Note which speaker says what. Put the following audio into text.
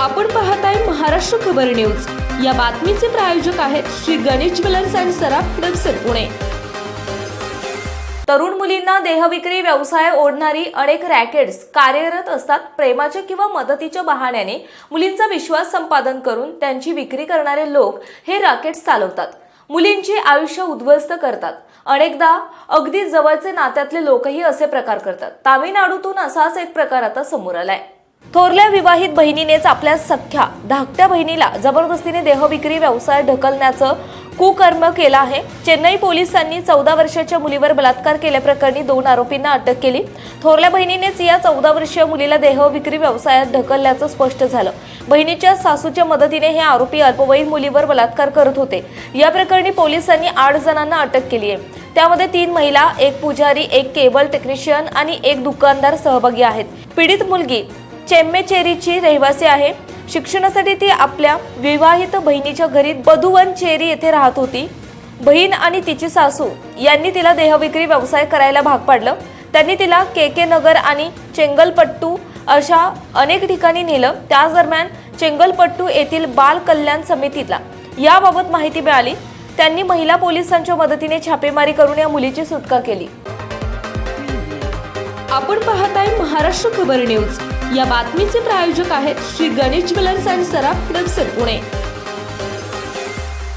Speaker 1: आपण पाहताय महाराष्ट्र खबर न्यूज. या बातमीचे प्रायोजक आहेत श्री गणेश ज्वेलर्स अँड सराफ हडपसर पुणे. तरुण मुलींना देहविक्री व्यवसाय ओढणारी अनेक रॅकेट्स कार्यरत असतात प्रेमाच्या किंवा मदतीच्या बहाण्याने. मुलींचा विश्वास संपादन करून त्यांची विक्री करणारे लोक हे रॅकेट्स चालवतात. मुलींचे आयुष्य उद्ध्वस्त करतात. अनेकदा अगदी जवळचे नात्यातले लोकही असे प्रकार करतात. तामिळनाडूतून असाच एक प्रकार आता समोर आलाय. थोरल्या विवाहित बहिणीनेच आपल्या सख्या. धाकट्या बहिणीला जबरदस्तीने देहविक्री व्यवसाय ढकलण्याचं कुकर्म केलं आहे. चेन्नई पोलिसांनी चौदा वर्षाच्या मुलीवर बलात्कार केल्याप्रकरणी दोन आरोपींना अटक केली. थोरल्या बहिणीनेच या चौदा वर्षीय मुलीला देहविक्री व्यवसायात ढकलल्याचं स्पष्ट झालं. बहिणीच्या सासूच्या मदतीने हे आरोपी अल्पवयीन मुलीवर बलात्कार करत होते. या प्रकरणी पोलिसांनी आठ जणांना अटक केली आहे. त्यामध्ये तीन महिला एक पुजारी एक केबल टेक्निशियन आणि एक दुकानदार सहभागी आहेत. पीडित मुलगी चेम्मेचेरीची रहिवासी आहे. शिक्षणासाठी ती आपल्या विवाहित बहिणीच्या घरी बधुवनचेरी येथे राहत होती. बहीण आणि तिची सासू यांनी तिला देहविक्री व्यवसाय करायला भाग पाडलं. त्यांनी तिला के के नगर आणि चेंगलपट्टू अशा अनेक ठिकाणी नेलं. त्याच दरम्यान चेंगलपट्टू येथील बाल कल्याण समितीला याबाबत माहिती मिळाली. त्यांनी महिला पोलिसांच्या मदतीने छापेमारी करून या मुलीची सुटका केली. आपण पाहताय महाराष्ट्र खबर न्यूज. या बातमीचे प्रायोजक आहेत श्री गणेश ज्वेलर्स अँड सराफ हडपसर पुणे.